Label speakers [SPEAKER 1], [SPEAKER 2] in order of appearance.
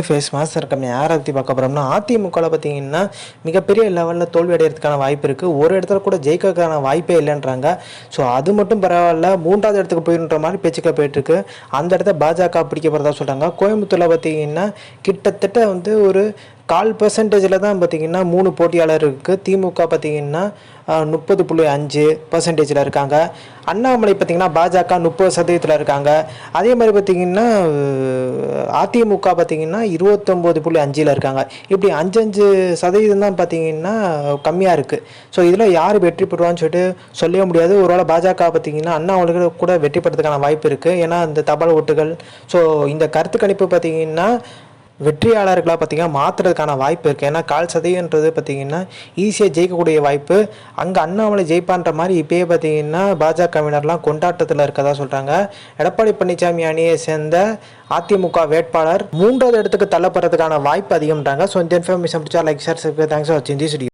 [SPEAKER 1] Face master கம்மி யாரை பற்றி பார்க்க போகிறோம்னா அதிமுகவில் பார்த்தீங்கன்னா மிகப்பெரிய லெவலில் தோல்வி அடைகிறதுக்கான வாய்ப்பு இருக்குது ஒரு இடத்துல கூட ஜெயிக்கிறதுக்கான வாய்ப்பே இல்லைன்றாங்க. ஸோ அது மட்டும் பரவாயில்ல மூன்றாவது இடத்துக்கு போயின்ற மாதிரி பேச்சுக்கள் போயிட்டுருக்கு. அந்த இடத்த பாஜக பிடிக்க போகிறதா சொல்கிறாங்க கோயம்புத்தூரில் பார்த்தீங்கன்னா கிட்டத்தட்ட வந்து ஒரு கால் பர்சன்டேஜில் தான் பார்த்திங்கன்னா மூணு போட்டியாளர் இருக்குது திமுக பார்த்திங்கன்னா முப்பது புள்ளி அஞ்சு பர்சன்டேஜில் இருக்காங்க. அண்ணாமலை பார்த்திங்கன்னா பாஜக முப்பது சதவீதத்தில் இருக்காங்க. அதே மாதிரி பார்த்திங்கன்னா அதிமுக பார்த்திங்கன்னா இருபத்தொம்போது புள்ளி அஞ்சில் இருக்காங்க. இப்படி அஞ்சஞ்சு சதவீதம் தான் பார்த்தீங்கன்னா கம்மியாக இருக்குது ஸோ இதில் யார் வெற்றி பெறுவான்னு சொல்லிட்டு சொல்லவே முடியாது. ஒருவேளை பாஜக பார்த்தீங்கன்னா அண்ணாமலைக்கு கூட வெற்றி பெறதுக்கான வாய்ப்பு இருக்குது ஏன்னா இந்த தபால் ஓட்டுகள் ஸோ இந்த கருத்து கணிப்பு பார்த்தீங்கன்னா வெற்றியாளர்களாக பார்த்தீங்கன்னா மாற்றுறதுக்கான வாய்ப்பு இருக்குது ஏன்னா கால் சதவீதன்றது பார்த்தீங்கன்னா ஈஸியாக ஜெயிக்கக்கூடிய வாய்ப்பு. அங்கே அண்ணாமலை ஜெயிப்பான்ற மாதிரி இப்போயே பார்த்தீங்கன்னா பாஜகவினர்லாம் கொண்டாட்டத்தில் இருக்கதா சொல்கிறாங்க எடப்பாடி பழனிசாமி அணியை சேர்ந்த அதிமுக வேட்பாளர் மூன்றாவது இடத்துக்கு தள்ளப்படுறதுக்கான வாய்ப்பு அதிகம்ன்றாங்க. ஸோ இந்த இன்ஃபர்மேஷன் பிடிச்சா லைக் சார் தேங்க்ஸ் ஃபார் வாட்சிங்